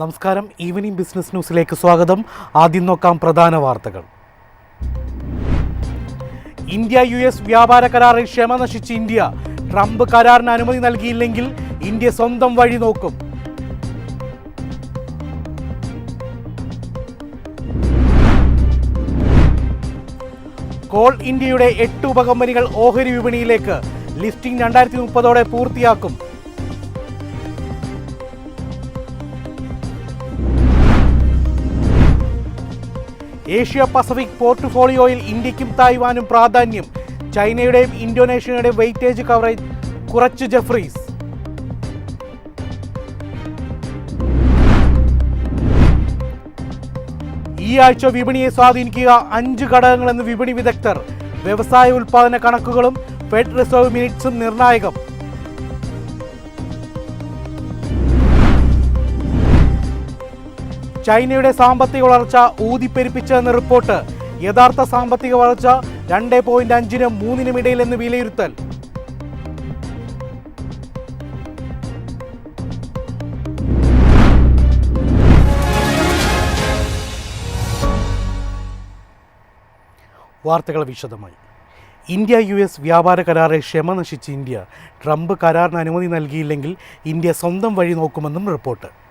നമസ്കാരം. Evening business ന്യൂസിലേക്ക് സ്വാഗതം. ആദ്യം നോക്കാം പ്രധാന വാർത്തകൾ. ഇന്ത്യ യു എസ് വ്യാപാര കരാറിൽ ക്ഷമ നശിച്ച് ഇന്ത്യ. ട്രംപ് കരാറിന് അനുമതി നൽകിയില്ലെങ്കിൽ ഇന്ത്യ സ്വന്തം വഴി നോക്കും. കോൾ ഇന്ത്യയുടെ എട്ട് ഉപകമ്പനികൾ ഓഹരി വിപണിയിലേക്ക് ലിസ്റ്റിംഗ് രണ്ടായിരത്തി മുപ്പതോടെ പൂർത്തിയാക്കും. ഏഷ്യ പസഫിക് പോർട്ട്ഫോളിയോയിൽ ഇന്ത്യക്കും തായ്വാനും പ്രാധാന്യം. ചൈനയുടെയും ഇന്തോനേഷ്യയുടെയും വെയിറ്റേജ് കവറേജ് കുറച്ച് ജെഫ്രീസ്. ഈ ആഴ്ച വിപണിയെ സ്വാധീനിക്കുക അഞ്ച് ഘടകങ്ങളെന്ന് വിപണി വിദഗ്ധർ. വ്യവസായ ഉൽപാദന കണക്കുകളും ഫെഡ് റിസർവ് മിനിറ്റ്സും നിർണായകം. ചൈനയുടെ സാമ്പത്തിക വളർച്ച ഊതിപ്പെരുപ്പിച്ചെന്ന റിപ്പോർട്ട്. യഥാർത്ഥ സാമ്പത്തിക വളർച്ച രണ്ട് പോയിന്റ് അഞ്ചിനും മൂന്നിനും ഇടയിലെന്ന് വിലയിരുത്തൽ. വാർത്തകൾ വിശദമായി. ഇന്ത്യ യു എസ് വ്യാപാര കരാറിൽ ക്ഷമ നശിച്ച് ഇന്ത്യ. ട്രംപ് കരാറിന് അനുമതി നൽകിയില്ലെങ്കിൽ ഇന്ത്യ സ്വന്തം വഴി നോക്കുമെന്നും റിപ്പോർട്ട്.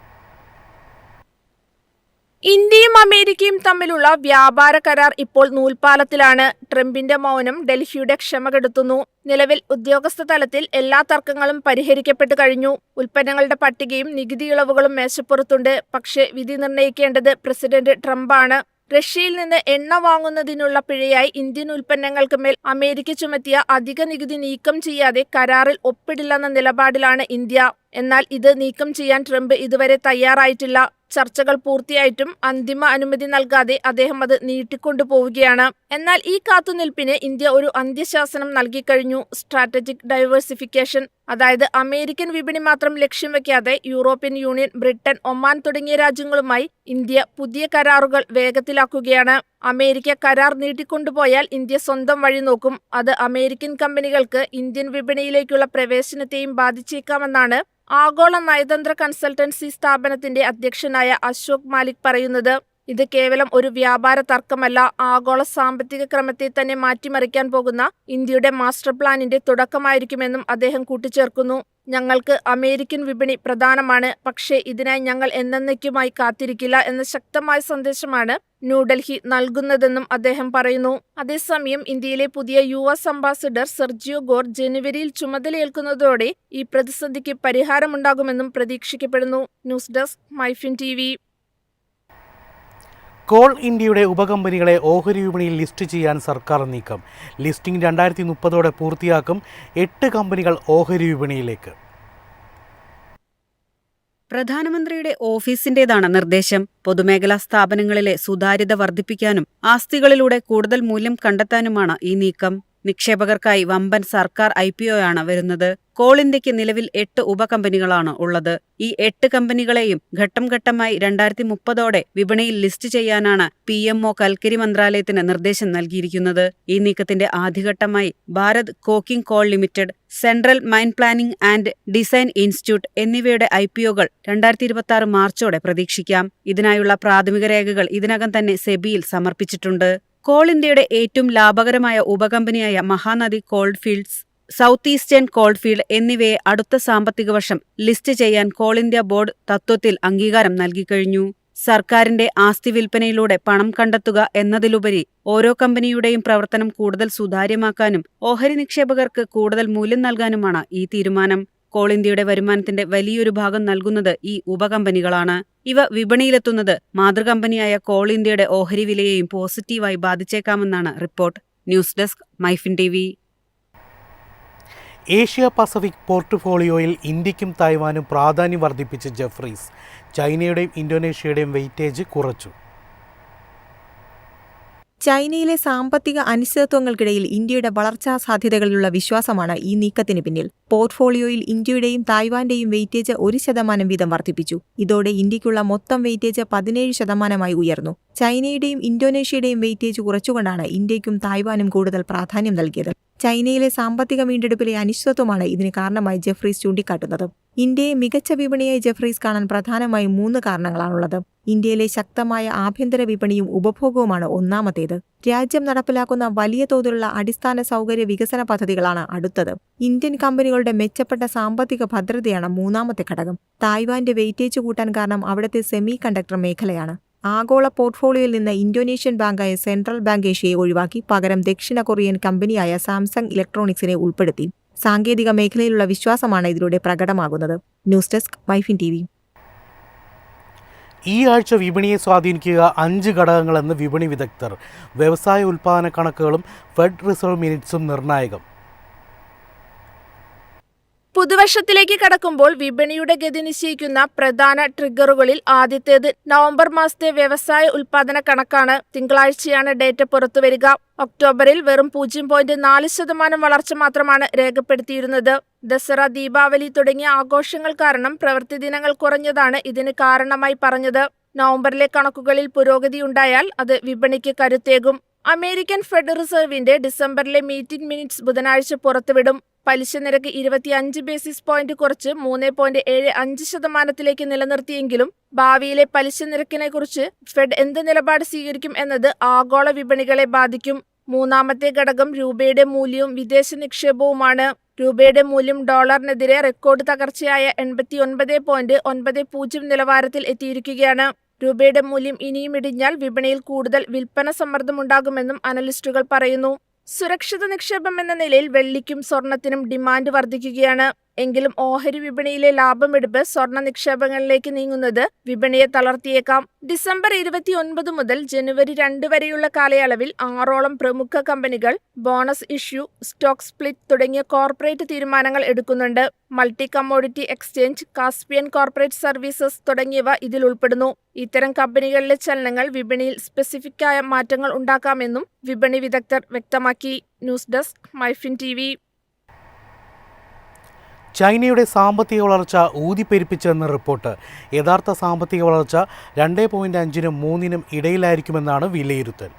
ഇന്ത്യയും അമേരിക്കയും തമ്മിലുള്ള വ്യാപാര കരാർ ഇപ്പോൾ നൂൽപാലത്തിലാണ് ട്രംപിന്റെ മൗനം ഡൽഹിയുടെ ക്ഷമ കെടുത്തുന്നു നിലവിൽ ഉദ്യോഗസ്ഥ തലത്തിൽ എല്ലാ തർക്കങ്ങളും പരിഹരിക്കപ്പെട്ടു കഴിഞ്ഞു. ഉൽപ്പന്നങ്ങളുടെ പട്ടികയും നികുതി ഇളവുകളും മേശപ്പുറത്തുണ്ട്. പക്ഷേ വിധി നിർണയിക്കേണ്ടത് പ്രസിഡന്റ് ട്രംപാണ്. റഷ്യയിൽ നിന്ന് എണ്ണ വാങ്ങുന്നതിനുള്ള പിഴയായി ഇന്ത്യൻ ഉൽപ്പന്നങ്ങൾക്ക് മേൽ അമേരിക്ക ചുമത്തിയ അധിക നികുതി നീക്കം ചെയ്യാതെ കരാറിൽ ഒപ്പിടില്ലെന്ന നിലപാടിലാണ് ഇന്ത്യ. എന്നാൽ ഇത് നീക്കം ചെയ്യാൻ ട്രംപ് ഇതുവരെ തയ്യാറായിട്ടില്ല. ചർച്ചകൾ പൂർത്തിയായിട്ടും അന്തിമ അനുമതി നൽകാതെ അദ്ദേഹം അത് നീട്ടിക്കൊണ്ടു പോവുകയാണ് എന്നാൽ ഈ കാത്തുനിൽപ്പിന് ഇന്ത്യ ഒരു അന്ത്യശാസനം നൽകിക്കഴിഞ്ഞു. സ്ട്രാറ്റജിക് ഡൈവേഴ്സിഫിക്കേഷൻ അതായത് അമേരിക്കൻ വിപണി മാത്രം ലക്ഷ്യം വെക്കാതെ യൂറോപ്യൻ യൂണിയൻ ബ്രിട്ടൻ ഒമാൻ തുടങ്ങിയ രാജ്യങ്ങളുമായി ഇന്ത്യ പുതിയ കരാറുകൾ വേഗത്തിലാക്കുകയാണ്. അമേരിക്ക കരാർ നീട്ടിക്കൊണ്ടുപോയാൽ ഇന്ത്യ സ്വന്തം വഴി നോക്കും. അത് അമേരിക്കൻ കമ്പനികൾക്ക് ഇന്ത്യൻ വിപണിയിലേക്കുള്ള പ്രവേശനത്തെയും ബാധിച്ചേക്കാമെന്നാണ് ആഗോള നയതന്ത്ര കൺസൾട്ടൻസി സ്ഥാപനത്തിന്റെ അധ്യക്ഷനായ അശോക് മാലിക് പറയുന്നത്. ഇത് കേവലം ഒരു വ്യാപാര തർക്കമല്ല ആഗോള സാമ്പത്തിക ക്രമത്തെ തന്നെ മാറ്റിമറിക്കാൻ പോകുന്ന ഇന്ത്യയുടെ മാസ്റ്റർ പ്ലാനിന്റെ തുടക്കമായിരിക്കുമെന്നും അദ്ദേഹം കൂട്ടിച്ചേർക്കുന്നു. ഞങ്ങൾക്ക് അമേരിക്കൻ വിപണി പ്രധാനമാണ്. പക്ഷേ ഇതിനായി ഞങ്ങൾ എന്നേക്കുമായി കാത്തിരിക്കില്ല എന്ന ശക്തമായ സന്ദേശമാണ് ന്യൂഡൽഹി നൽകുന്നതെന്നും അദ്ദേഹം പറയുന്നു. അതേസമയം ഇന്ത്യയിലെ പുതിയ U S ambassador Sergio Gor ജനുവരിയിൽ ചുമതലയേൽക്കുന്നതോടെ ഈ പ്രതിസന്ധിക്ക് പരിഹാരമുണ്ടാകുമെന്നും പ്രതീക്ഷിക്കപ്പെടുന്നു. News desk Myfin T coal ഇന്ത്യയുടെ ഉപകമ്പനികളെ ഓഹരി വിപണിയിൽ ലിസ്റ്റ് ചെയ്യാൻ സർക്കാർ നീക്കം. ലിസ്റ്റിംഗ് രണ്ടായിരത്തി മുപ്പതോടെ പൂർത്തിയാക്കും എട്ട് കമ്പനികൾ ഓഹരി വിപണിയിലേക്ക്. പ്രധാനമന്ത്രിയുടെ ഓഫീസിന്റേതാണ് നിർദ്ദേശം. പൊതുമേഖലാ സ്ഥാപനങ്ങളിലെ സുതാര്യത വർദ്ധിപ്പിക്കാനും ആസ്തികളിലൂടെ കൂടുതൽ മൂല്യം കണ്ടെത്താനുമാണ് ഈ നീക്കം. നിക്ഷേപകർക്കായി വമ്പൻ സർക്കാർ ഐ പി ഒ ആണ് വരുന്നത്. കോൾ ഇന്ത്യയ്ക്ക് നിലവിൽ എട്ട് ഉപകമ്പനികളാണ് ഉള്ളത്. ഈ എട്ട് കമ്പനികളെയും ഘട്ടം ഘട്ടമായി രണ്ടായിരത്തി മുപ്പതോടെ വിപണിയിൽ ലിസ്റ്റ് ചെയ്യാനാണ് പി എം ഒ കൽക്കരി മന്ത്രാലയത്തിന് നിർദ്ദേശം നൽകിയിരിക്കുന്നത്. ഈ നീക്കത്തിന്റെ ആദ്യഘട്ടമായി Bharat coking coal limited central mine planning and design institute എന്നിവയുടെ ഐ പി ഒകൾ രണ്ടായിരത്തി ഇരുപത്തി ആറ് മാർച്ചോടെ പ്രതീക്ഷിക്കാം. ഇതിനായുള്ള പ്രാഥമിക രേഖകൾ ഇതിനകം തന്നെ സെബിയിൽ സമർപ്പിച്ചിട്ടുണ്ട്. കോൾ ഇന്ത്യയുടെ ഏറ്റവും ലാഭകരമായ ഉപകമ്പനിയായ Mahanadi coalfields south eastern coalfield എന്നിവയെ അടുത്ത സാമ്പത്തിക വർഷം ലിസ്റ്റ് ചെയ്യാൻ കോൾ ഇന്ത്യ ബോർഡ് തത്വത്തിൽ അംഗീകാരം നൽകിക്കഴിഞ്ഞു. സർക്കാരിന്റെ ആസ്തി വിൽപ്പനയിലൂടെ പണം കണ്ടെത്തുക എന്നതിലുപരി ഓരോ കമ്പനിയുടെയും പ്രവർത്തനം കൂടുതൽ സുതാര്യമാക്കാനും ഓഹരി നിക്ഷേപകർക്ക് കൂടുതൽ മൂല്യം നൽകാനുമാണ് ഈ തീരുമാനം. കോൾ ഇന്ത്യയുടെ വരുമാനത്തിന്റെ വലിയൊരു ഭാഗം നൽകുന്നത് ഈ ഉപകമ്പനികളാണ്. ഇവ വിപണിയിലെത്തുന്നത് മാതൃകമ്പനിയായ കോൾ ഇന്ത്യയുടെ ഓഹരി വിലയെയും പോസിറ്റീവായി ബാധിച്ചേക്കാമെന്നാണ് report. News desk Myfin T V. Asia Pacific പോർട്ട്ഫോളിയോയിൽ ഇന്ത്യക്കും തായ്വാനും പ്രാധാന്യം വർദ്ധിപ്പിച്ച് ജെഫ്രീസ് ചൈനയുടെയും ഇന്തോനേഷ്യയുടെയും വെയിറ്റേജ് കുറച്ചു. ചൈനയിലെ സാമ്പത്തിക അനിശ്ചിതത്വങ്ങൾക്കിടയിൽ ഇന്ത്യയുടെ വളർച്ചാ സാധ്യതകളിലുള്ള വിശ്വാസമാണ് ഈ നീക്കത്തിന് പിന്നിൽ. പോർട്ട്ഫോളിയോയിൽ ഇന്ത്യയുടെയും തായ്വാന്റെയും വെയിറ്റേജ് ഒരു ശതമാനം വീതം വർദ്ധിപ്പിച്ചു. ഇതോടെ ഇന്ത്യയ്ക്കുള്ള മൊത്തം വെയിറ്റേജ് പതിനേഴ് ശതമാനമായി ഉയർന്നു. ചൈനയുടെയും ഇന്തോനേഷ്യയുടെയും വെയിറ്റേജ് കുറച്ചുകൊണ്ടാണ് ഇന്ത്യയ്ക്കും തായ്വാനും കൂടുതൽ പ്രാധാന്യം നൽകിയത്. ചൈനയിലെ സാമ്പത്തിക വീണ്ടെടുപ്പിലെ അനിശ്ചിതത്വമാണ് ഇതിന് കാരണമായി ജെഫ്രീസ് ചൂണ്ടിക്കാട്ടുന്നത്. ഇന്ത്യയെ മികച്ച വിപണിയായി ജെഫ്രീസ് കാണാൻ പ്രധാനമായും മൂന്ന് കാരണങ്ങളാണുള്ളത്. ഇന്ത്യയിലെ ശക്തമായ ആഭ്യന്തര വിപണിയും ഉപഭോഗവുമാണ് ഒന്നാമത്തേത്. രാജ്യം നടപ്പിലാക്കുന്ന വലിയ തോതിലുള്ള അടിസ്ഥാന സൗകര്യ വികസന പദ്ധതികളാണ് അടുത്തത്. ഇന്ത്യൻ കമ്പനികളുടെ മെച്ചപ്പെട്ട സാമ്പത്തിക ഭദ്രതയാണ് മൂന്നാമത്തെ ഘടകം. തായ്വാന്റെ വെയിറ്റേജ് കൂട്ടാൻ കാരണം അവിടുത്തെ സെമി കണ്ടക്ടർ മേഖലയാണ്. ആഗോള പോർട്ട്ഫോളിയോയിൽ നിന്ന് ഇന്തോനേഷ്യൻ ബാങ്കായ സെൻട്രൽ ബാങ്ക് ഏഷ്യയെ ഒഴിവാക്കി പകരം ദക്ഷിണ കൊറിയൻ കമ്പനിയായ സാംസങ് ഇലക്ട്രോണിക്സിനെ ഉൾപ്പെടുത്തി. സാങ്കേതിക മേഖലയിലുള്ള വിശ്വാസമാണ് ഇതിലൂടെ പ്രകടമാകുന്നത്. ന്യൂസ് ഡെസ്ക് മൈഫിൻ ടി ഈ ആഴ്ച വിപണിയെ സ്വാധീനിക്കുക അഞ്ച് ഘടകങ്ങളെന്ന് വിപണി വിദഗ്ധർ. വ്യവസായ ഉൽപ്പാദന കണക്കുകളും ഫെഡ് റിസർവ് മിനിറ്റ്സും നിർണായകം. പുതുവർഷത്തിലേക്ക് കടക്കുമ്പോൾ വിപണിയുടെ ഗതി നിശ്ചയിക്കുന്ന പ്രധാന ട്രിഗറുകളിൽ ആദ്യത്തേത് നവംബർ മാസത്തെ വ്യവസായ ഉൽപാദന കണക്കാണ്. തിങ്കളാഴ്ചയാണ് ഡേറ്റ പുറത്തുവരിക ഒക്ടോബറിൽ വെറും പൂജ്യം പോയിന്റ് നാല് ശതമാനം വളർച്ച മാത്രമാണ് രേഖപ്പെടുത്തിയിരുന്നത്. ദസറ ദീപാവലി തുടങ്ങിയ ആഘോഷങ്ങൾ കാരണം പ്രവൃത്തി ദിനങ്ങൾ കുറഞ്ഞതാണ് ഇതിന് കാരണമായി പറഞ്ഞത്. നവംബറിലെ കണക്കുകളിൽ പുരോഗതി ഉണ്ടായാൽ അത് വിപണിക്ക് കരുത്തേകും. അമേരിക്കൻ ഫെഡറൽ റിസർവിന്റെ ഡിസംബറിലെ മീറ്റിംഗ് മിനിറ്റ്സ് ബുധനാഴ്ച പുറത്തുവിടും. പലിശ നിരക്ക് ഇരുപത്തിയഞ്ച് ബേസിസ് പോയിന്റ് കുറച്ച് മൂന്ന് പോയിന്റ് ഏഴ് അഞ്ച് ശതമാനത്തിലേക്ക് നിലനിർത്തിയെങ്കിലും ഭാവിയിലെ പലിശ നിരക്കിനെക്കുറിച്ച് ഫെഡ് എന്ത് നിലപാട് സ്വീകരിക്കും എന്നത് ആഗോള വിപണികളെ ബാധിക്കും. മൂന്നാമത്തെ ഘടകം രൂപയുടെ മൂല്യവും വിദേശ നിക്ഷേപവുമാണ്. രൂപയുടെ മൂല്യം ഡോളറിനെതിരെ റെക്കോർഡ് തകർച്ചയായ എൺപത്തി ഒൻപത് പോയിന്റ് ഒൻപത് പൂജ്യം നിലവാരത്തിൽ എത്തിയിരിക്കുകയാണ്. രൂപയുടെ മൂല്യം ഇനിയും ഇടിഞ്ഞാൽ വിപണിയിൽ കൂടുതൽ വിൽപ്പന സമ്മർദ്ദമുണ്ടാകുമെന്നും അനലിസ്റ്റുകൾ പറയുന്നു. സുരക്ഷിത നിക്ഷേപം എന്ന നിലയിൽ വെള്ളിക്കും സ്വർണത്തിനും ഡിമാൻഡ് വർദ്ധിക്കുകയാണ്. എങ്കിലും ഓഹരി വിപണിയിലെ ലാഭമെടുപ്പ് സ്വർണ നിക്ഷേപങ്ങളിലേക്ക് നീങ്ങുന്നത് വിപണിയെ തളർത്തിയേക്കാം. ഡിസംബർ ഇരുപത്തിയൊൻപത് മുതൽ ജനുവരി രണ്ട് വരെയുള്ള കാലയളവിൽ ആറോളം പ്രമുഖ കമ്പനികൾ ബോണസ് ഇഷ്യൂ സ്റ്റോക്ക് സ്പ്ലിറ്റ് തുടങ്ങിയ കോർപ്പറേറ്റ് തീരുമാനങ്ങൾ എടുക്കുന്നുണ്ട്. Multi commodity exchange Caspian corporate services തുടങ്ങിയവ ഇതിൽ ഉൾപ്പെടുന്നു. ഇത്തരം കമ്പനികളിലെ ചലനങ്ങൾ വിപണിയിൽ സ്പെസിഫിക്കായ മാറ്റങ്ങൾ ഉണ്ടാക്കാമെന്നും വിപണി വിദഗ്ധർ വ്യക്തമാക്കി. ന്യൂസ് ഡെസ്ക് മൈഫിൻ ടി ചൈനയുടെ സാമ്പത്തിക വളർച്ച ഊതിപ്പെരുപ്പിച്ചെന്ന റിപ്പോർട്ട്. യഥാർത്ഥ സാമ്പത്തിക വളർച്ച രണ്ട് പോയിന്റ് അഞ്ചിനും മൂന്നിനും ഇടയിലായിരിക്കുമെന്നാണ് വിലയിരുത്തൽ.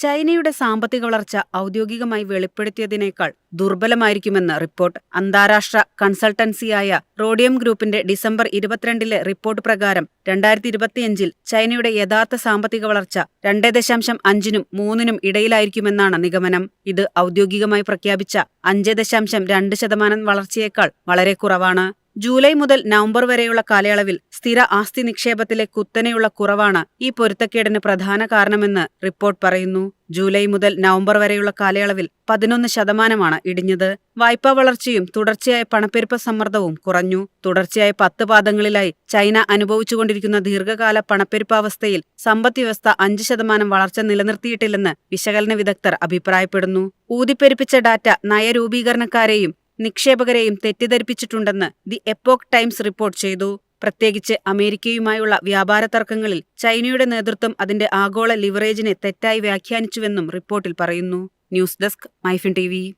ചൈനയുടെ സാമ്പത്തിക വളർച്ച ഔദ്യോഗികമായി വെളിപ്പെടുത്തിയതിനേക്കാൾ ദുർബലമായിരിക്കുമെന്ന് റിപ്പോർട്ട് അന്താരാഷ്ട്ര കൺസൾട്ടൻസിയായ റോഡിയം ഗ്രൂപ്പിന്റെ ഡിസംബർ ഇരുപത്തിരണ്ടിലെ റിപ്പോർട്ട് പ്രകാരം രണ്ടായിരത്തി ഇരുപത്തിയഞ്ചിൽ ചൈനയുടെ യഥാർത്ഥ സാമ്പത്തിക വളർച്ച രണ്ട് ദശാംശം അഞ്ചിനും മൂന്നിനും ഇടയിലായിരിക്കുമെന്നാണ് നിഗമനം. ഇത് ഔദ്യോഗികമായി പ്രഖ്യാപിച്ച അഞ്ച് ദശാംശം രണ്ട് ശതമാനം വളർച്ചയേക്കാൾ വളരെ കുറവാണ്. ജൂലൈ മുതൽ നവംബർ വരെയുള്ള കാലയളവിൽ സ്ഥിര ആസ്തി നിക്ഷേപത്തിലെ കുത്തനെയുള്ള കുറവാണ് ഈ പൊരുത്തക്കേടിന് പ്രധാന കാരണമെന്ന് റിപ്പോർട്ട് പറയുന്നു. ജൂലൈ മുതൽ നവംബർ വരെയുള്ള കാലയളവിൽ പതിനൊന്ന് ശതമാനമാണ് ഇടിഞ്ഞത്. വായ്പാ വളർച്ചയും തുടർച്ചയായ പണപ്പെരുപ്പ സമ്മർദ്ദവും കുറഞ്ഞു. തുടർച്ചയായ പത്ത് പാദങ്ങളിലായി ചൈന അനുഭവിച്ചുകൊണ്ടിരിക്കുന്ന ദീർഘകാല പണപ്പെരുപ്പാവസ്ഥയിൽ സമ്പദ്വ്യവസ്ഥ അഞ്ച് ശതമാനം വളർച്ച നിലനിർത്തിയിട്ടില്ലെന്ന് വിശകലന വിദഗ്ധർ അഭിപ്രായപ്പെടുന്നു. ഊതിപ്പെരുപ്പിച്ച ഡാറ്റ നയരൂപീകരണക്കാരെയും നിക്ഷേപകരെയും തെറ്റിദ്ധരിപ്പിച്ചിട്ടുണ്ടെന്ന് ദി എപ്പോക് ടൈംസ് റിപ്പോർട്ട് ചെയ്തു. പ്രത്യേകിച്ച് അമേരിക്കയുമായുള്ള വ്യാപാര തർക്കങ്ങളിൽ ചൈനയുടെ നേതൃത്വം അതിന്റെ ആഗോള ലിവറേജിനെ തെറ്റായി വ്യാഖ്യാനിച്ചുവെന്നും റിപ്പോർട്ടിൽ പറയുന്നു. News desk MyFin T V.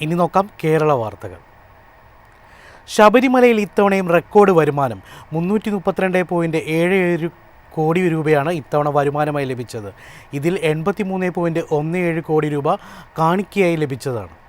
ഇനി നോക്കാം കേരള വാർത്തകൾ. ശബരിമലയിൽ ഇത്തവണയും റെക്കോർഡ് വരുമാനം മുന്നൂറ്റി മുപ്പത്തിരണ്ട് പോയിന്റ് ഏഴ് ഏഴ് കോടി രൂപയാണ് ഇത്തവണ വരുമാനമായി ലഭിച്ചത്. ഇതിൽ എൺപത്തി മൂന്ന് പോയിന്റ് ഒന്ന് ഏഴ് കോടി രൂപ കാണിക്കയായി ലഭിച്ചതാണ്.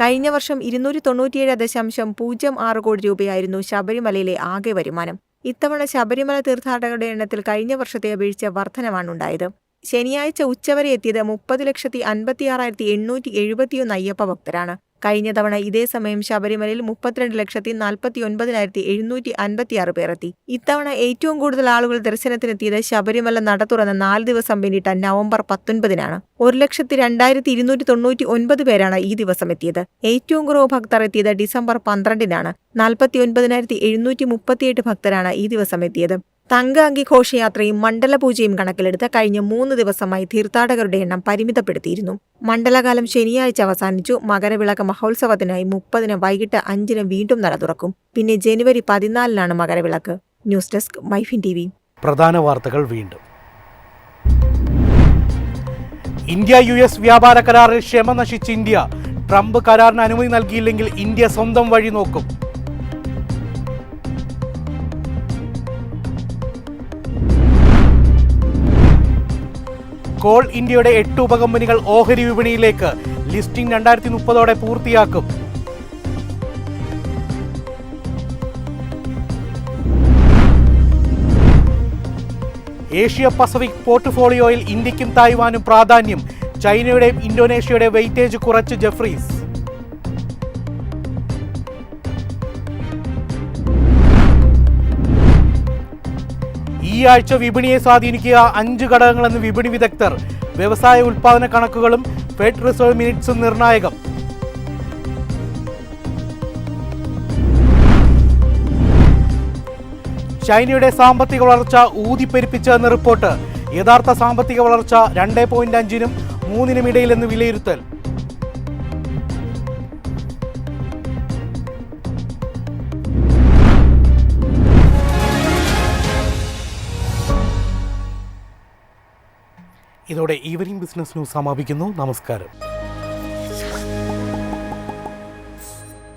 കഴിഞ്ഞ വർഷം ഇരുന്നൂറ്റി തൊണ്ണൂറ്റിയേഴ് ദശാംശം പൂജ്യം ആറ് കോടി രൂപയായിരുന്നു ശബരിമലയിലെ ആകെ വരുമാനം. ഇത്തവണ ശബരിമല തീർത്ഥാടകരുടെ എണ്ണത്തിൽ കഴിഞ്ഞ വർഷത്തെ അപേക്ഷിച്ച വർധനമാണുണ്ടായത് ശനിയാഴ്ച ഉച്ചവരെ എത്തിയത് മുപ്പത് ലക്ഷത്തി അൻപത്തിയാറായിരത്തി എണ്ണൂറ്റി എഴുപത്തിയൊന്ന് അയ്യപ്പ ഭക്തരാണ്. കഴിഞ്ഞ തവണ ഇതേ സമയം ശബരിമലയിൽ മുപ്പത്തിരണ്ട് ലക്ഷത്തി നാൽപ്പത്തി ഒൻപതിനായിരത്തി എഴുന്നൂറ്റി അൻപത്തിയാറ് പേർ എത്തി ഇത്തവണ ഏറ്റവും കൂടുതൽ ആളുകൾ ദർശനത്തിനെത്തിയത് ശബരിമല നട തുറന്ന നാല് ദിവസം പിന്നിട്ട നവംബർ പത്തൊൻപതിനാണ്. ഒരു ലക്ഷത്തി രണ്ടായിരത്തി ഇരുന്നൂറ്റി തൊണ്ണൂറ്റി ഒൻപത് പേരാണ് ഈ ദിവസം എത്തിയത്. ഏറ്റവും കുറവ് ഭക്തർ എത്തിയത് ഡിസംബർ പന്ത്രണ്ടിനാണ്. നാൽപ്പത്തി ഒൻപതിനായിരത്തി എഴുന്നൂറ്റി മുപ്പത്തിയെട്ട് ഭക്തരാണ് ഈ ദിവസം എത്തിയത്. തങ്കാങ്കി ഘോഷയാത്രയും മണ്ഡലപൂജയും കണക്കിലെടുത്ത് കഴിഞ്ഞ മൂന്ന് ദിവസമായി തീർത്ഥാടകരുടെ എണ്ണം പരിമിതപ്പെടുത്തിയിരുന്നു. മണ്ഡലകാലം ശനിയാഴ്ച അവസാനിച്ചു. മകരവിളക്ക് മഹോത്സവത്തിനായി മുപ്പതിന് വൈകിട്ട് അഞ്ചിന് വീണ്ടും നട തുറക്കും. പിന്നെ ജനുവരി പതിനാലിനാണ് Makaravilakku. News desk MyFin T പ്രധാന വാർത്തകൾ വീണ്ടും. ഇന്ത്യ യു എസ് വ്യാപാര കരാറിൽ ക്ഷമ നശിച്ച് ഇന്ത്യ. ട്രംപ് കരാറിന് അനുമതി നൽകിയില്ലെങ്കിൽ ഇന്ത്യ സ്വന്തം വഴി നോക്കും. കോൾ ഇന്ത്യയുടെ എട്ട് ഉപകമ്പനികൾ ഓഹരി വിപണിയിലേക്ക് ലിസ്റ്റിംഗ് രണ്ടായിരത്തി മുപ്പതോടെ പൂർത്തിയാക്കും. ഏഷ്യ പസഫിക് പോർട്ട്ഫോളിയോയിൽ ഇന്ത്യക്കും തായ്വാനും പ്രാധാന്യം. ചൈനയുടെയും ഇന്തോനേഷ്യയുടെയും വെയിറ്റേജ് കുറച്ച് ജെഫ്രീസ്. ഈ ആഴ്ച വിപണിയെ സ്വാധീനിക്കുക അഞ്ച് ഘടകങ്ങളെന്ന് വിപണി വിദഗ്ധർ. വ്യവസായ ഉൽപാദന കണക്കുകളും ഫെഡ് റിസർവ് മിനിറ്റ്സും നിർണായകം. ചൈനയുടെ സാമ്പത്തിക വളർച്ച ഊതിപ്പെരുപ്പിച്ചതെന്ന് റിപ്പോർട്ട്. യഥാർത്ഥ സാമ്പത്തിക വളർച്ച രണ്ട് പോയിന്റ് അഞ്ചിനും മൂന്നിനും ഇടയിലെന്ന് വിലയിരുത്തൽ. ഇതോടെ ഈവനിംഗ് ബിസിനസ് ന്യൂസ് സമാപിക്കുന്നു. നമസ്കാരം.